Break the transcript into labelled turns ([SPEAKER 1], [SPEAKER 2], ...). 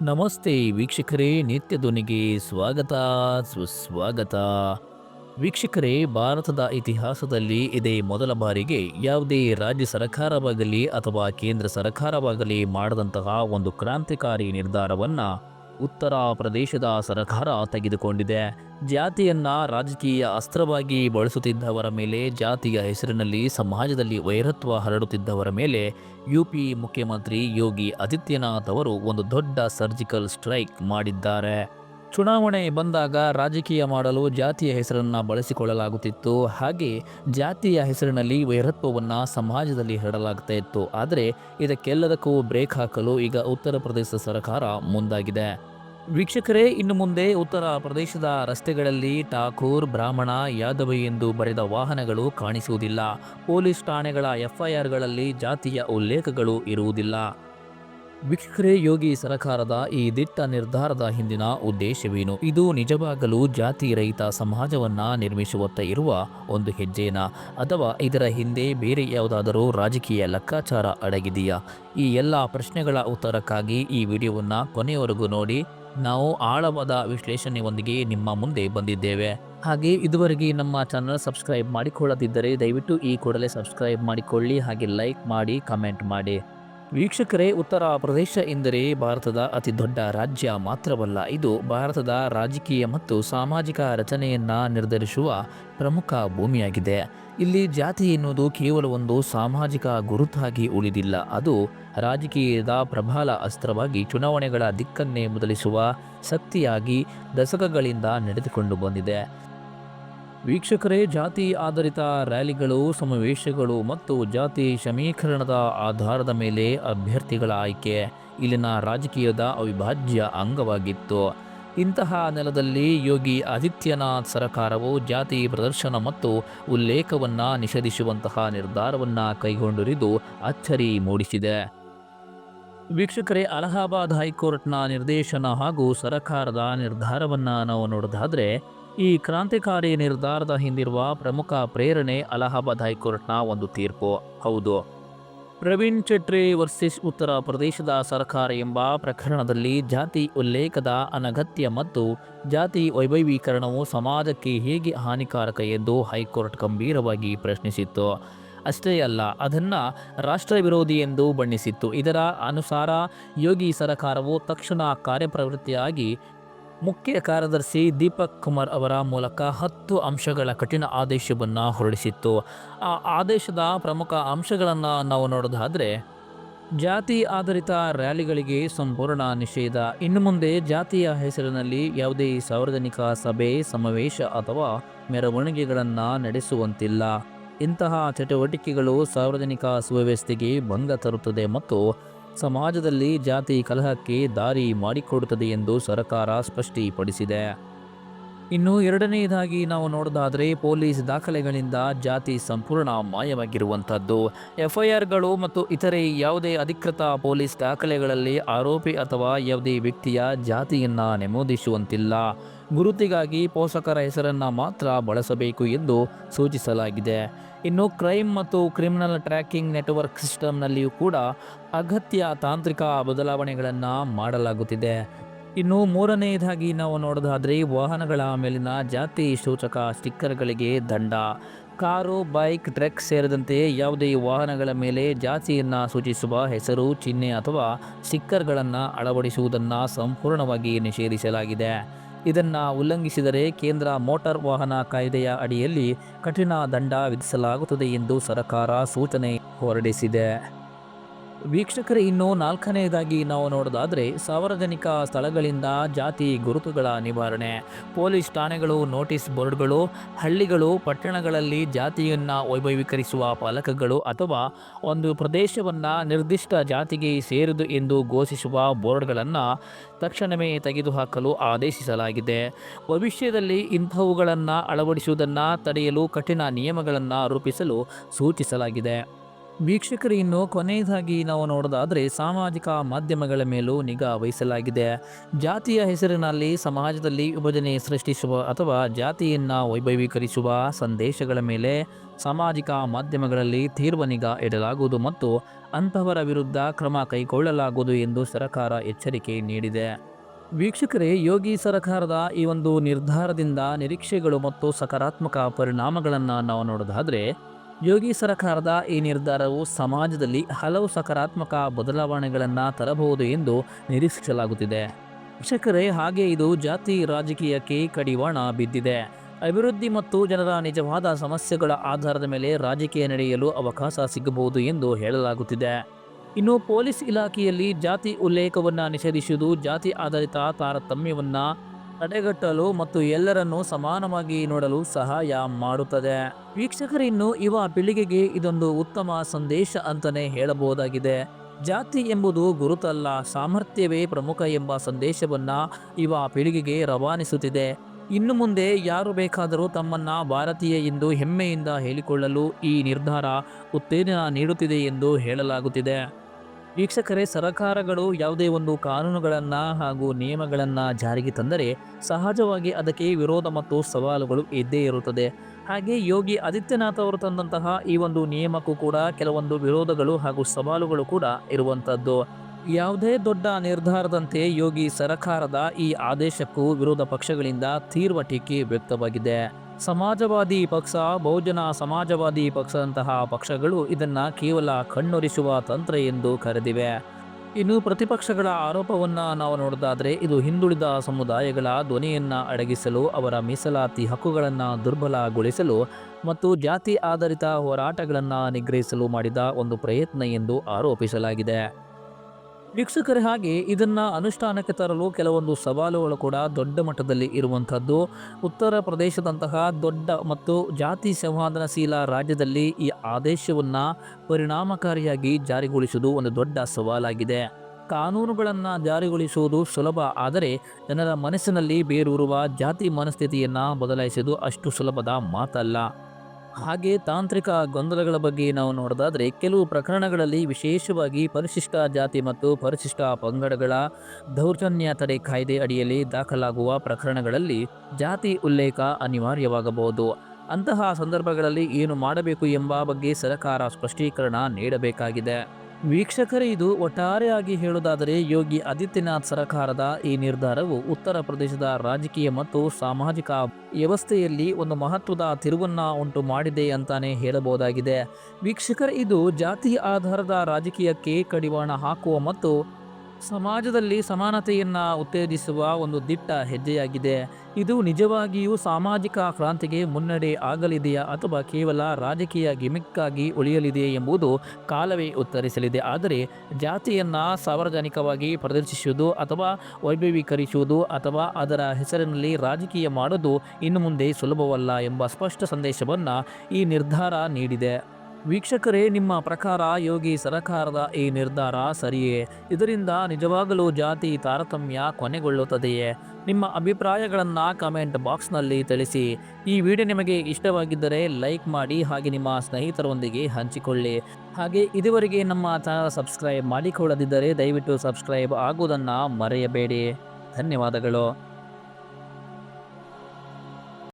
[SPEAKER 1] ನಮಸ್ತೆ ವೀಕ್ಷಕರೇ, ನಿತ್ಯ ಧ್ವನಿಗೆ ಸ್ವಾಗತ, ಸುಸ್ವಾಗತ. ವೀಕ್ಷಕರೇ, ಭಾರತದ ಇತಿಹಾಸದಲ್ಲಿ ಇದೇ ಮೊದಲ ಬಾರಿಗೆ ಯಾವುದೇ ರಾಜ್ಯ ಸರ್ಕಾರವಾಗಲಿ ಅಥವಾ ಕೇಂದ್ರ ಸರ್ಕಾರವಾಗಲಿ ಮಾಡದಂತಹ ಒಂದು ಕ್ರಾಂತಿಕಾರಿ ನಿರ್ಧಾರವನ್ನ ಉತ್ತರ ಪ್ರದೇಶದ ಸರ್ಕಾರ ತೆಗೆದುಕೊಂಡಿದೆ. ಜಾತಿಯನ್ನ ರಾಜಕೀಯ ಅಸ್ತ್ರವಾಗಿ ಬಳಸುತ್ತಿದ್ದವರ ಮೇಲೆ, ಜಾತಿಯ ಹೆಸರಿನಲ್ಲಿ ಸಮಾಜದಲ್ಲಿ ವೈರತ್ವ ಹರಡುತ್ತಿದ್ದವರ ಮೇಲೆ ಯುಪಿ ಮುಖ್ಯಮಂತ್ರಿ ಯೋಗಿ ಆದಿತ್ಯನಾಥ್ ಅವರು ಒಂದು ದೊಡ್ಡ ಸರ್ಜಿಕಲ್ ಸ್ಟ್ರೈಕ್ ಮಾಡಿದ್ದಾರೆ. ಚುನಾವಣೆ ಬಂದಾಗ ರಾಜಕೀಯ ಮಾಡಲು ಜಾತಿಯ ಹೆಸರನ್ನು ಬಳಸಿಕೊಳ್ಳಲಾಗುತ್ತಿತ್ತು. ಹಾಗೆ ಜಾತಿಯ ಹೆಸರಿನಲ್ಲಿ ವೈರತ್ವವನ್ನು ಸಮಾಜದಲ್ಲಿ ಹರಡಲಾಗ್ತಾ ಇತ್ತು. ಆದರೆ ಇದಕ್ಕೆಲ್ಲದಕ್ಕೂ ಬ್ರೇಕ್ ಹಾಕಲು ಈಗ ಉತ್ತರ ಪ್ರದೇಶ ಸರ್ಕಾರ ಮುಂದಾಗಿದೆ. ವೀಕ್ಷಕರೇ, ಇನ್ನು ಮುಂದೆ ಉತ್ತರ ಪ್ರದೇಶದ ರಸ್ತೆಗಳಲ್ಲಿ ಠಾಕೂರ್, ಬ್ರಾಹ್ಮಣ, ಯಾದವ ಎಂದು ಬರೆದ ವಾಹನಗಳು ಕಾಣಿಸುವುದಿಲ್ಲ. ಪೊಲೀಸ್ ಠಾಣೆಗಳ ಎಫ್ಐಆರ್ಗಳಲ್ಲಿ ಜಾತಿಯ ಉಲ್ಲೇಖಗಳು ಇರುವುದಿಲ್ಲ. ವೀಕ್ಷಕರೇ, ಯೋಗಿ ಸರಕಾರದ ಈ ದಿಟ್ಟ ನಿರ್ಧಾರದ ಹಿಂದಿನ ಉದ್ದೇಶವೇನು? ಇದು ನಿಜವಾಗಲೂ ಜಾತಿ ರಹಿತ ಸಮಾಜವನ್ನ ನಿರ್ಮಿಸುವತ್ತ ಇರುವ ಒಂದು ಹೆಜ್ಜೆನ? ಅಥವಾ ಇದರ ಹಿಂದೆ ಬೇರೆ ಯಾವುದಾದರೂ ರಾಜಕೀಯ ಲೆಕ್ಕಾಚಾರ ಅಡಗಿದೆಯಾ? ಈ ಎಲ್ಲ ಪ್ರಶ್ನೆಗಳ ಉತ್ತರಕ್ಕಾಗಿ ಈ ವಿಡಿಯೋವನ್ನು ಕೊನೆಯವರೆಗೂ ನೋಡಿ. ನಾವು ಆಳವಾದ ವಿಶ್ಲೇಷಣೆಯೊಂದಿಗೆ ನಿಮ್ಮ ಮುಂದೆ ಬಂದಿದ್ದೇವೆ. ಹಾಗೆ ಇದುವರೆಗೆ ನಮ್ಮ ಚಾನಲ್ ಸಬ್ಸ್ಕ್ರೈಬ್ ಮಾಡಿಕೊಳ್ಳದಿದ್ದರೆ ದಯವಿಟ್ಟು ಈ ಕೂಡಲೇ ಸಬ್ಸ್ಕ್ರೈಬ್ ಮಾಡಿಕೊಳ್ಳಿ, ಹಾಗೆ ಲೈಕ್ ಮಾಡಿ ಕಮೆಂಟ್ ಮಾಡಿ. ವೀಕ್ಷಕರೇ, ಉತ್ತರ ಪ್ರದೇಶ ಎಂದರೆ ಭಾರತದ ಅತಿ ದೊಡ್ಡ ರಾಜ್ಯ ಮಾತ್ರವಲ್ಲ, ಇದು ಭಾರತದ ರಾಜಕೀಯ ಮತ್ತು ಸಾಮಾಜಿಕ ರಚನೆಯನ್ನು ನಿರ್ಧರಿಸುವ ಪ್ರಮುಖ ಭೂಮಿಯಾಗಿದೆ. ಇಲ್ಲಿ ಜಾತಿ ಎನ್ನುವುದು ಕೇವಲ ಒಂದು ಸಾಮಾಜಿಕ ಗುರುತಾಗಿ ಉಳಿದಿಲ್ಲ, ಅದು ರಾಜಕೀಯದ ಪ್ರಬಲ ಅಸ್ತ್ರವಾಗಿ ಚುನಾವಣೆಗಳ ದಿಕ್ಕನ್ನೇ ಬದಲಿಸುವ ಶಕ್ತಿಯಾಗಿ ದಶಕಗಳಿಂದ ನಡೆದುಕೊಂಡು ಬಂದಿದೆ. ವೀಕ್ಷಕರೇ, ಜಾತಿ ಆಧಾರಿತ ರ್ಯಾಲಿಗಳು, ಸಮಾವೇಶಗಳು ಮತ್ತು ಜಾತಿ ಸಮೀಕರಣದ ಆಧಾರದ ಮೇಲೆ ಅಭ್ಯರ್ಥಿಗಳ ಆಯ್ಕೆ ಇಲ್ಲಿನ ರಾಜಕೀಯದ ಅವಿಭಾಜ್ಯ ಅಂಗವಾಗಿತ್ತು. ಇಂತಹ ನೆಲದಲ್ಲಿ ಯೋಗಿ ಆದಿತ್ಯನಾಥ್ ಸರಕಾರವು ಜಾತಿ ಪ್ರದರ್ಶನ ಮತ್ತು ಉಲ್ಲೇಖವನ್ನು ನಿಷೇಧಿಸುವಂತಹ ನಿರ್ಧಾರವನ್ನು ಕೈಗೊಂಡಿರಿದು ಅಚ್ಚರಿ ಮೂಡಿಸಿದೆ. ವೀಕ್ಷಕರೇ, ಅಲಹಾಬಾದ್ ಹೈಕೋರ್ಟ್ನ ನಿರ್ದೇಶನ ಹಾಗೂ ಸರಕಾರದ ನಿರ್ಧಾರವನ್ನು ನಾವು ನೋಡೋದಾದರೆ ಈ ಕ್ರಾಂತಿಕಾರಿ ನಿರ್ಧಾರದ ಹಿಂದಿರುವ ಪ್ರಮುಖ ಪ್ರೇರಣೆ ಅಲಹಾಬಾದ್ ಹೈಕೋರ್ಟ್ನ ಒಂದು ತೀರ್ಪು. ಹೌದು. ಪ್ರವೀಣ್ ಚೆಟ್ರಿ ವರ್ಸಸ್ ಉತ್ತರ ಪ್ರದೇಶದ ಸರ್ಕಾರ ಎಂಬ ಪ್ರಕರಣದಲ್ಲಿ ಜಾತಿ ಉಲ್ಲೇಖದ ಅನಗತ್ಯ ಮತ್ತು ಜಾತಿ ವೈಭವೀಕರಣವು ಸಮಾಜಕ್ಕೆ ಹೇಗೆ ಹಾನಿಕಾರಕ ಎಂದು ಹೈಕೋರ್ಟ್ ಗಂಭೀರವಾಗಿ ಪ್ರಶ್ನಿಸಿತ್ತು. ಅಷ್ಟೇ ಅಲ್ಲ, ಅದನ್ನು ರಾಷ್ಟ್ರ ವಿರೋಧಿ ಎಂದು ಬಣ್ಣಿಸಿತ್ತು. ಇದರ ಅನುಸಾರ ಯೋಗಿ ಸರಕಾರವು ತಕ್ಷಣ ಕಾರ್ಯಪ್ರವೃತ್ತಿಯಾಗಿ ಮುಖ್ಯ ಕಾರ್ಯದರ್ಶಿ ದೀಪಕ್ ಕುಮಾರ್ ಅವರ ಮೂಲಕ ಹತ್ತು ಅಂಶಗಳ ಕಠಿಣ ಆದೇಶವನ್ನು ಹೊರಡಿಸಿತ್ತು. ಆ ಆದೇಶದ ಪ್ರಮುಖ ಅಂಶಗಳನ್ನು ನಾವು ನೋಡೋದಾದರೆ, ಜಾತಿ ಆಧಾರಿತ ರ್ಯಾಲಿಗಳಿಗೆ ಸಂಪೂರ್ಣ ನಿಷೇಧ. ಇನ್ನು ಮುಂದೆ ಜಾತಿಯ ಹೆಸರಿನಲ್ಲಿ ಯಾವುದೇ ಸಾರ್ವಜನಿಕ ಸಭೆ, ಸಮಾವೇಶ ಅಥವಾ ಮೆರವಣಿಗೆಗಳನ್ನು ನಡೆಸುವಂತಿಲ್ಲ. ಇಂತಹ ಚಟುವಟಿಕೆಗಳು ಸಾರ್ವಜನಿಕ ಸುವ್ಯವಸ್ಥೆಗೆ ಭಂಗ ತರುತ್ತದೆ ಮತ್ತು ಸಮಾಜದಲ್ಲಿ ಜಾತಿ ಕಲಹಕ್ಕೆ ದಾರಿ ಮಾಡಿಕೊಡುತ್ತದೆ ಎಂದು ಸರ್ಕಾರ ಸ್ಪಷ್ಟಪಡಿಸಿದೆ. ಇನ್ನು ಎರಡನೆಯದಾಗಿ ನಾವು ನೋಡೋದಾದರೆ ಪೊಲೀಸ್ ದಾಖಲೆಗಳಿಂದ ಜಾತಿ ಸಂಪೂರ್ಣ ಮಾಯವಾಗಿರುವಂಥದ್ದು. ಎಫ್ಐಆರ್ಗಳು ಮತ್ತು ಇತರೆ ಯಾವುದೇ ಅಧಿಕೃತ ಪೊಲೀಸ್ ದಾಖಲೆಗಳಲ್ಲಿ ಆರೋಪಿ ಅಥವಾ ಯಾವುದೇ ವ್ಯಕ್ತಿಯ ಜಾತಿಯನ್ನು ನಮೂದಿಸುವಂತಿಲ್ಲ. ಗುರುತಿಗಾಗಿ ಪೋಷಕರ ಹೆಸರನ್ನು ಮಾತ್ರ ಬಳಸಬೇಕು ಎಂದು ಸೂಚಿಸಲಾಗಿದೆ. ಇನ್ನು ಕ್ರೈಮ್ ಮತ್ತು ಕ್ರಿಮಿನಲ್ ಟ್ರ್ಯಾಕಿಂಗ್ ನೆಟ್ವರ್ಕ್ ಸಿಸ್ಟಮ್ನಲ್ಲಿಯೂ ಕೂಡ ಅಗತ್ಯ ತಾಂತ್ರಿಕ ಬದಲಾವಣೆಗಳನ್ನು ಮಾಡಲಾಗುತ್ತಿದೆ. ಇನ್ನು ಮೂರನೆಯದಾಗಿ ನಾವು ನೋಡೋದಾದರೆ ವಾಹನಗಳ ಮೇಲಿನ ಜಾತಿ ಸೂಚಕ ಸ್ಟಿಕ್ಕರ್ಗಳಿಗೆ ದಂಡ. ಕಾರು, ಬೈಕ್, ಟ್ರಕ್ ಸೇರಿದಂತೆ ಯಾವುದೇ ವಾಹನಗಳ ಮೇಲೆ ಜಾತಿಯನ್ನು ಸೂಚಿಸುವ ಹೆಸರು, ಚಿಹ್ನೆ ಅಥವಾ ಸ್ಟಿಕ್ಕರ್ಗಳನ್ನು ಅಳವಡಿಸುವುದನ್ನು ಸಂಪೂರ್ಣವಾಗಿ ನಿಷೇಧಿಸಲಾಗಿದೆ. ಇದನ್ನು ಉಲ್ಲಂಘಿಸಿದರೆ ಕೇಂದ್ರ ಮೋಟಾರ್ ವಾಹನ ಕಾಯ್ದೆಯ ಅಡಿಯಲ್ಲಿ ಕಠಿಣ ದಂಡ ವಿಧಿಸಲಾಗುತ್ತದೆ ಎಂದು ಸರ್ಕಾರ ಸೂಚನೆ ಹೊರಡಿಸಿದೆ. ವೀಕ್ಷಕರೇ, ಇನ್ನು ನಾಲ್ಕನೆಯದಾಗಿ ನಾವು ನೋಡೋದಾದರೆ ಸಾರ್ವಜನಿಕ ಸ್ಥಳಗಳಿಂದ ಜಾತಿ ಗುರುತುಗಳ ನಿವಾರಣೆ. ಪೊಲೀಸ್ ಠಾಣೆಗಳು, ನೋಟಿಸ್ ಬೋರ್ಡ್ಗಳು, ಹಳ್ಳಿಗಳು, ಪಟ್ಟಣಗಳಲ್ಲಿ ಜಾತಿಯನ್ನು ವೈಭವೀಕರಿಸುವ ಫಲಕಗಳು ಅಥವಾ ಒಂದು ಪ್ರದೇಶವನ್ನು ನಿರ್ದಿಷ್ಟ ಜಾತಿಗೆ ಸೇರಿದು ಎಂದು ಘೋಷಿಸುವ ಬೋರ್ಡ್ಗಳನ್ನು ತಕ್ಷಣವೇ ತೆಗೆದುಹಾಕಲು ಆದೇಶಿಸಲಾಗಿದೆ. ಭವಿಷ್ಯದಲ್ಲಿ ಇಂಥವುಗಳನ್ನು ಅಳವಡಿಸುವುದನ್ನು ತಡೆಯಲು ಕಠಿಣ ನಿಯಮಗಳನ್ನು ರೂಪಿಸಲು ಸೂಚಿಸಲಾಗಿದೆ. ವೀಕ್ಷಕರು, ಇನ್ನು ಕೊನೆಯದಾಗಿ ನಾವು ನೋಡೋದಾದರೆ ಸಾಮಾಜಿಕ ಮಾಧ್ಯಮಗಳ ಮೇಲೂ ನಿಗಾ ವಹಿಸಲಾಗಿದೆ. ಜಾತಿಯ ಹೆಸರಿನಲ್ಲಿ ಸಮಾಜದಲ್ಲಿ ವಿಭಜನೆ ಸೃಷ್ಟಿಸುವ ಅಥವಾ ಜಾತಿಯನ್ನು ವೈಭವೀಕರಿಸುವ ಸಂದೇಶಗಳ ಮೇಲೆ ಸಾಮಾಜಿಕ ಮಾಧ್ಯಮಗಳಲ್ಲಿ ತೀರ್ವ ನಿಗಾ ಇಡಲಾಗುವುದು ಮತ್ತು ಅಂಥವರ ವಿರುದ್ಧ ಕ್ರಮ ಕೈಗೊಳ್ಳಲಾಗುವುದು ಎಂದು ಸರ್ಕಾರ ಎಚ್ಚರಿಕೆ ನೀಡಿದೆ. ವೀಕ್ಷಕರೇ, ಯೋಗಿ ಸರ್ಕಾರದ ಈ ಒಂದು ನಿರ್ಧಾರದಿಂದ ನಿರೀಕ್ಷೆಗಳು ಮತ್ತು ಸಕಾರಾತ್ಮಕ ಪರಿಣಾಮಗಳನ್ನು ನಾವು ನೋಡೋದಾದರೆ ಯೋಗಿ ಸರ್ಕಾರದ ಈ ನಿರ್ಧಾರವು ಸಮಾಜದಲ್ಲಿ ಹಲವು ಸಕಾರಾತ್ಮಕ ಬದಲಾವಣೆಗಳನ್ನು ತರಬಹುದು ಎಂದು ನಿರೀಕ್ಷಿಸಲಾಗುತ್ತಿದೆ. ಶಿಕ್ಷಕರೇ ಹಾಗೆ ಇದು ಜಾತಿ ರಾಜಕೀಯಕ್ಕೆ ಕಡಿವಾಣ ಬಿದ್ದಿದೆ. ಅಭಿವೃದ್ಧಿ ಮತ್ತು ಜನರ ನಿಜವಾದ ಸಮಸ್ಯೆಗಳ ಆಧಾರದ ಮೇಲೆ ರಾಜಕೀಯ ನಡೆಯಲು ಅವಕಾಶ ಸಿಗಬಹುದು ಎಂದು ಹೇಳಲಾಗುತ್ತಿದೆ. ಇನ್ನು ಪೊಲೀಸ್ ಇಲಾಖೆಯಲ್ಲಿ ಜಾತಿ ಉಲ್ಲೇಖವನ್ನು ನಿಷೇಧಿಸುವುದು ಜಾತಿ ಆಧಾರಿತ ತಾರತಮ್ಯವನ್ನು ತಡೆಗಟ್ಟಲು ಮತ್ತು ಎಲ್ಲರನ್ನು ಸಮಾನವಾಗಿ ನೋಡಲು ಸಹಾಯ ಮಾಡುತ್ತದೆ. ವೀಕ್ಷಕರಿನ್ನು ಯುವ ಪೀಳಿಗೆಗೆ ಇದೊಂದು ಉತ್ತಮ ಸಂದೇಶ ಅಂತಲೇ ಹೇಳಬಹುದಾಗಿದೆ. ಜಾತಿ ಎಂಬುದು ಗುರುತಲ್ಲ, ಸಾಮರ್ಥ್ಯವೇ ಪ್ರಮುಖ ಎಂಬ ಸಂದೇಶವನ್ನು ಯುವ ಪೀಳಿಗೆಗೆ ರವಾನಿಸುತ್ತಿದೆ. ಇನ್ನು ಮುಂದೆ ಯಾರು ಬೇಕಾದರೂ ತಮ್ಮನ್ನ ಭಾರತೀಯ ಎಂದು ಹೆಮ್ಮೆಯಿಂದ ಹೇಳಿಕೊಳ್ಳಲು ಈ ನಿರ್ಧಾರ ಉತ್ತೇಜನ ನೀಡುತ್ತಿದೆ ಎಂದು ಹೇಳಲಾಗುತ್ತಿದೆ. ವೀಕ್ಷಕರೇ, ಸರಕಾರಗಳು ಯಾವುದೇ ಒಂದು ಕಾನೂನುಗಳನ್ನು ಹಾಗೂ ನಿಯಮಗಳನ್ನು ಜಾರಿಗೆ ತಂದರೆ ಸಹಜವಾಗಿ ಅದಕ್ಕೆ ವಿರೋಧ ಮತ್ತು ಸವಾಲುಗಳು ಇದ್ದೇ ಇರುತ್ತದೆ. ಹಾಗೆ ಯೋಗಿ ಆದಿತ್ಯನಾಥ್ ಅವರು ತಂದಂತಹ ಈ ಒಂದು ನಿಯಮಕ್ಕೂ ಕೂಡ ಕೆಲವೊಂದು ವಿರೋಧಗಳು ಹಾಗೂ ಸವಾಲುಗಳು ಕೂಡ ಇರುವಂಥದ್ದು. ಯಾವುದೇ ದೊಡ್ಡ ನಿರ್ಧಾರದಂತೆ ಯೋಗಿ ಸರಕಾರದ ಈ ಆದೇಶಕ್ಕೂ ವಿರೋಧ ಪಕ್ಷಗಳಿಂದ ತೀವ್ರ ಟೀಕೆ ವ್ಯಕ್ತವಾಗಿದೆ. ಸಮಾಜವಾದಿ ಪಕ್ಷ, ಬಹುಜನ ಸಮಾಜವಾದಿ ಪಕ್ಷದಂತಹ ಪಕ್ಷಗಳು ಇದನ್ನು ಕೇವಲ ಕಣ್ಣೊರಿಸುವ ತಂತ್ರ ಎಂದು ಕರೆದಿವೆ. ಇನ್ನು ಪ್ರತಿಪಕ್ಷಗಳ ಆರೋಪವನ್ನು ನಾವು ನೋಡೋದಾದರೆ, ಇದು ಹಿಂದುಳಿದ ಸಮುದಾಯಗಳ ಧ್ವನಿಯನ್ನು ಅಡಗಿಸಲು, ಅವರ ಮೀಸಲಾತಿ ಹಕ್ಕುಗಳನ್ನು ದುರ್ಬಲಗೊಳಿಸಲು ಮತ್ತು ಜಾತಿ ಆಧಾರಿತ ಹೋರಾಟಗಳನ್ನು ನಿಗ್ರಹಿಸಲು ಮಾಡಿದ ಒಂದು ಪ್ರಯತ್ನ ಎಂದು ಆರೋಪಿಸಲಾಗಿದೆ. ವೀಕ್ಷಕರ, ಹಾಗೆ ಇದನ್ನು ಅನುಷ್ಠಾನಕ್ಕೆ ತರಲು ಕೆಲವೊಂದು ಸವಾಲುಗಳು ಕೂಡ ದೊಡ್ಡ ಮಟ್ಟದಲ್ಲಿ ಇರುವಂಥದ್ದು. ಉತ್ತರ ಪ್ರದೇಶದಂತಹ ದೊಡ್ಡ ಮತ್ತು ಜಾತಿ ಸಂವಾದನಶೀಲ ರಾಜ್ಯದಲ್ಲಿ ಈ ಆದೇಶವನ್ನ ಪರಿಣಾಮಕಾರಿಯಾಗಿ ಜಾರಿಗೊಳಿಸುವುದು ಒಂದು ದೊಡ್ಡ ಸವಾಲಾಗಿದೆ. ಕಾನೂನುಗಳನ್ನು ಜಾರಿಗೊಳಿಸುವುದು ಸುಲಭ, ಆದರೆ ಜನರ ಮನಸ್ಸಿನಲ್ಲಿ ಬೇರೂರುವ ಜಾತಿ ಮನಸ್ಥಿತಿಯನ್ನು ಬದಲಾಯಿಸುವುದು ಅಷ್ಟು ಸುಲಭದ ಮಾತಲ್ಲ. ಹಾಗೆ ತಾಂತ್ರಿಕ ಗೊಂದಲಗಳ ಬಗ್ಗೆ ನಾವು ನೋಡೋದಾದರೆ ಕೆಲವು ಪ್ರಕರಣಗಳಲ್ಲಿ ವಿಶೇಷವಾಗಿ ಪರಿಶಿಷ್ಟ ಜಾತಿ ಮತ್ತು ಪರಿಶಿಷ್ಟ ಪಂಗಡಗಳ ದೌರ್ಜನ್ಯ ತಡೆ ಕಾಯ್ದೆ ಅಡಿಯಲ್ಲಿ ದಾಖಲಾಗುವ ಪ್ರಕರಣಗಳಲ್ಲಿ ಜಾತಿ ಉಲ್ಲೇಖ ಅನಿವಾರ್ಯವಾಗಬಹುದು. ಅಂತಹ ಸಂದರ್ಭಗಳಲ್ಲಿ ಏನು ಮಾಡಬೇಕು ಎಂಬ ಬಗ್ಗೆ ಸರ್ಕಾರ ಸ್ಪಷ್ಟೀಕರಣ ನೀಡಬೇಕಾಗಿದೆ. ವೀಕ್ಷಕರೇ, ಇದು ಒಟ್ಟಾರೆಯಾಗಿ ಹೇಳುವುದಾದರೆ ಯೋಗಿ ಆದಿತ್ಯನಾಥ್ ಸರ್ಕಾರದ ಈ ನಿರ್ಧಾರವು ಉತ್ತರ ಪ್ರದೇಶದ ರಾಜಕೀಯ ಮತ್ತು ಸಾಮಾಜಿಕ ವ್ಯವಸ್ಥೆಯಲ್ಲಿ ಒಂದು ಮಹತ್ವದ ತಿರುವನ್ನ ಉಂಟು ಮಾಡಿದೆ ಅಂತಾನೆ ಹೇಳಬಹುದಾಗಿದೆ. ವೀಕ್ಷಕರ, ಇದು ಜಾತಿ ಆಧಾರದ ರಾಜಕೀಯಕ್ಕೆ ಕಡಿವಾಣ ಹಾಕುವ ಮತ್ತು ಸಮಾಜದಲ್ಲಿ ಸಮಾನತೆಯನ್ನು ಉತ್ತೇಜಿಸುವ ಒಂದು ದಿಟ್ಟ ಹೆಜ್ಜೆಯಾಗಿದೆ. ಇದು ನಿಜವಾಗಿಯೂ ಸಾಮಾಜಿಕ ಕ್ರಾಂತಿಗೆ ಮುನ್ನಡೆ ಆಗಲಿದೆಯಾ ಅಥವಾ ಕೇವಲ ರಾಜಕೀಯ ಗಿಮಿಕ್ಕಾಗಿ ಉಳಿಯಲಿದೆಯೇ ಎಂಬುದು ಕಾಲವೇ ಉತ್ತರಿಸಲಿದೆ. ಆದರೆ ಜಾತಿಯನ್ನು ಸಾರ್ವಜನಿಕವಾಗಿ ಪ್ರದರ್ಶಿಸುವುದು ಅಥವಾ ವೈಭವೀಕರಿಸುವುದು ಅಥವಾ ಅದರ ಹೆಸರಿನಲ್ಲಿ ರಾಜಕೀಯ ಮಾಡೋದು ಇನ್ನು ಮುಂದೆ ಸುಲಭವಲ್ಲ ಎಂಬ ಸ್ಪಷ್ಟ ಸಂದೇಶವನ್ನು ಈ ನಿರ್ಧಾರ ನೀಡಿದೆ. ವೀಕ್ಷಕರೇ, ನಿಮ್ಮ ಪ್ರಕಾರ ಯೋಗಿ ಸರಕಾರದ ಈ ನಿರ್ಧಾರ ಸರಿಯೇ? ಇದರಿಂದ ನಿಜವಾಗಲೂ ಜಾತಿ ತಾರತಮ್ಯ ಕೊನೆಗೊಳ್ಳುತ್ತದೆಯೇ? ನಿಮ್ಮ ಅಭಿಪ್ರಾಯಗಳನ್ನು ಕಮೆಂಟ್ ಬಾಕ್ಸ್ನಲ್ಲಿ ತಿಳಿಸಿ. ಈ ವಿಡಿಯೋ ನಿಮಗೆ ಇಷ್ಟವಾಗಿದ್ದರೆ ಲೈಕ್ ಮಾಡಿ ಹಾಗೆ ನಿಮ್ಮ ಸ್ನೇಹಿತರೊಂದಿಗೆ ಹಂಚಿಕೊಳ್ಳಿ. ಹಾಗೆ ಇದುವರೆಗೆ ನಮ್ಮ ಚಾನಲ್ ಸಬ್ಸ್ಕ್ರೈಬ್ ಮಾಡಿಕೊಳ್ಳದಿದ್ದರೆ ದಯವಿಟ್ಟು ಸಬ್ಸ್ಕ್ರೈಬ್ ಆಗುವುದನ್ನು ಮರೆಯಬೇಡಿ. ಧನ್ಯವಾದಗಳು.